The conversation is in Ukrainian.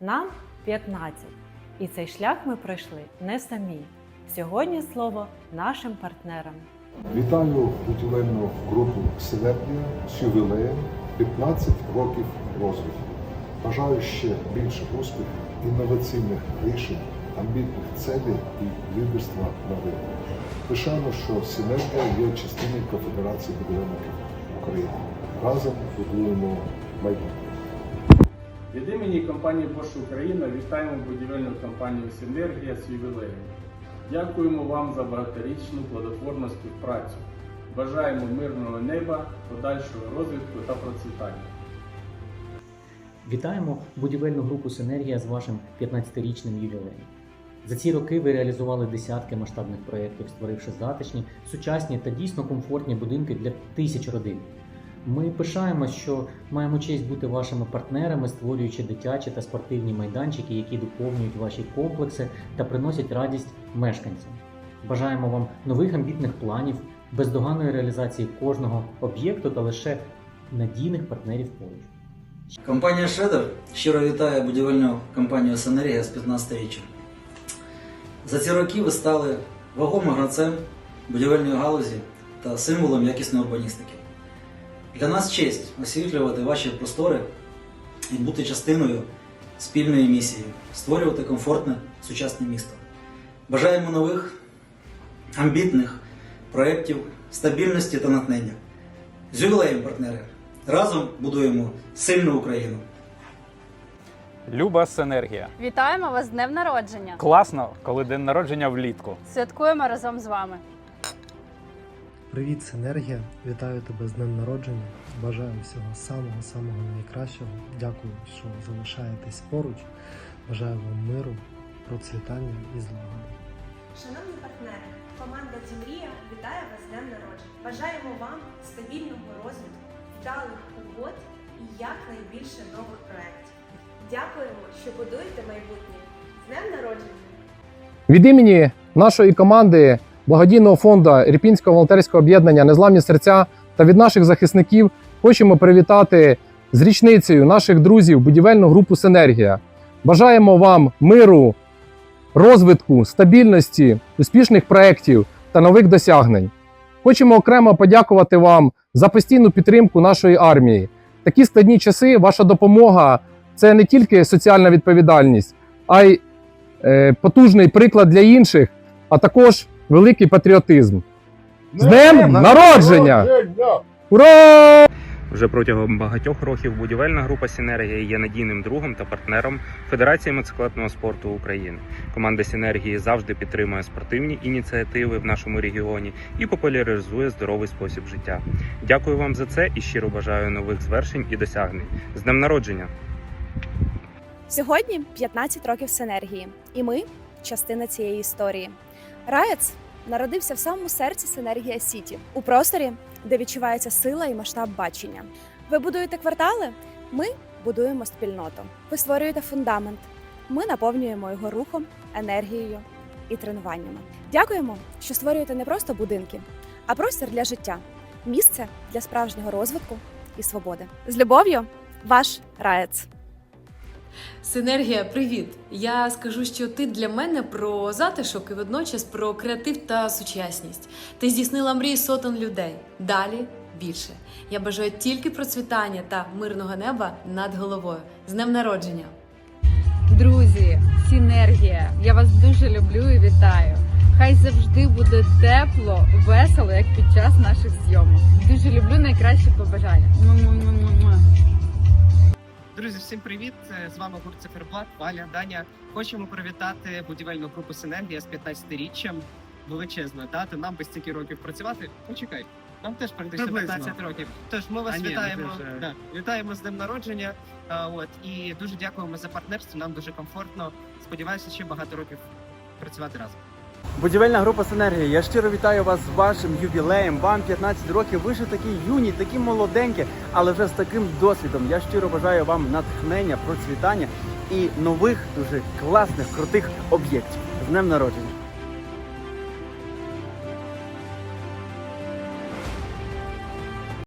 Нам 15. І цей шлях ми пройшли не самі. Сьогодні слово нашим партнерам. Вітаю будівельну групу Синергія з ювілеєм 15 років розвитку. Бажаю ще більше успіхів, інноваційних рішень, амбітних цілей і лідерства на ринку. Пишаємо, що Синергія є частиною Конфедерації будівельників України. Разом будуємо майбутнє. Від імені компанії Bosch Україна вітаємо будівельну компанію Синергія з ювілеєм. Дякуємо вам за багаторічну плодотворну співпрацю. Бажаємо мирного неба, подальшого розвитку та процвітання. Вітаємо будівельну групу Синергія з вашим 15-річним ювілеєм. За ці роки ви реалізували десятки масштабних проєктів, створивши затишні, сучасні та дійсно комфортні будинки для тисяч родин. Ми пишаємось, що маємо честь бути вашими партнерами, створюючи дитячі та спортивні майданчики, які доповнюють ваші комплекси та приносять радість мешканцям. Бажаємо вам нових амбітних планів, бездоганної реалізації кожного об'єкту та лише надійних партнерів поруч. Компанія Шредер щиро вітає будівельну компанію Сенергія з 15-річчям. За ці роки ви стали вагомим гравцем будівельної галузі та символом якісної урбаністики. Для нас честь освітлювати ваші простори і бути частиною спільної місії, створювати комфортне сучасне місто. Бажаємо нових, амбітних проєктів, стабільності та натхнення. З ювілеєм, партнери! Разом будуємо сильну Україну! Люба Синергія. Вітаємо вас з днем народження! Класно, коли день народження влітку. Святкуємо разом з вами. Привіт, Синергія! Вітаю тебе з днем народження. Бажаю всього самого самого найкращого. Дякую, що залишаєтесь поруч. Бажаю вам миру, процвітання і злагоди. Шановні партнери, команда Дімрія вітає вас з днем народження. Бажаємо вам стабільного розвитку, вдалих угод і якнайбільше нових проєктів. Дякуємо, що будуєте майбутнє. З днем народження! Від імені нашої команди благодійного фонду Ірпінського волонтерського об'єднання Незламні серця та від наших захисників хочемо привітати з річницею наших друзів будівельну групу Синергія. Бажаємо вам миру, розвитку, стабільності, успішних проєктів та нових досягнень. Хочемо окремо подякувати вам за постійну підтримку нашої армії. Такі складні часи ваша допомога це не тільки соціальна відповідальність, а й е, потужний приклад для інших, а також великий патріотизм. З днем народження! Ура! Вже протягом багатьох років будівельна група Сінергія є надійним другом та партнером Федерації мотоциклетного спорту України. Команда Сінергії завжди підтримує спортивні ініціативи в нашому регіоні і популяризує здоровий спосіб життя. Дякую вам за це і щиро бажаю нових звершень і досягнень. З днем народження! Сьогодні 15 років синергії, і ми частина цієї історії. Раєц народився в самому серці Синергія Сіті, у просторі, де відчувається сила і масштаб бачення. Ви будуєте квартали, ми будуємо спільноту. Ви створюєте фундамент. Ми наповнюємо його рухом, енергією і тренуваннями. Дякуємо, що створюєте не просто будинки, а простір для життя, місце для справжнього розвитку і свободи. З любов'ю, ваш Раєц. Синергія, привіт! Я скажу, що ти для мене про затишок і водночас про креатив та сучасність. Ти здійснила мрії сотень людей. Далі більше. Я бажаю тільки процвітання та мирного неба над головою. З днем народження! Друзі, синергія! Я вас дуже люблю і вітаю. Хай завжди буде тепло, весело, як під час наших зйомок. Дуже люблю найкращі побажання. Друзі, всім привіт! З вами гурт Циферблат, Валя, Даня. Хочемо привітати будівельну групу Синергія з 15-річчям величезної дати. Нам без стільки років працювати. Почекай, нам теж прийдеться 15 років. Тож ми вас А, вітаємо. ти вже- Да, вітаємо з днем народження. А, от і дуже дякуємо за партнерство. Нам дуже комфортно. Сподіваюся, ще багато років працювати разом. Будівельна група Синергія. Я щиро вітаю вас з вашим ювілеєм. Вам 15 років. Ви ще такі юні, такі молоденькі, але вже з таким досвідом. Я щиро бажаю вам натхнення, процвітання і нових дуже класних, крутих об'єктів. З днем народження.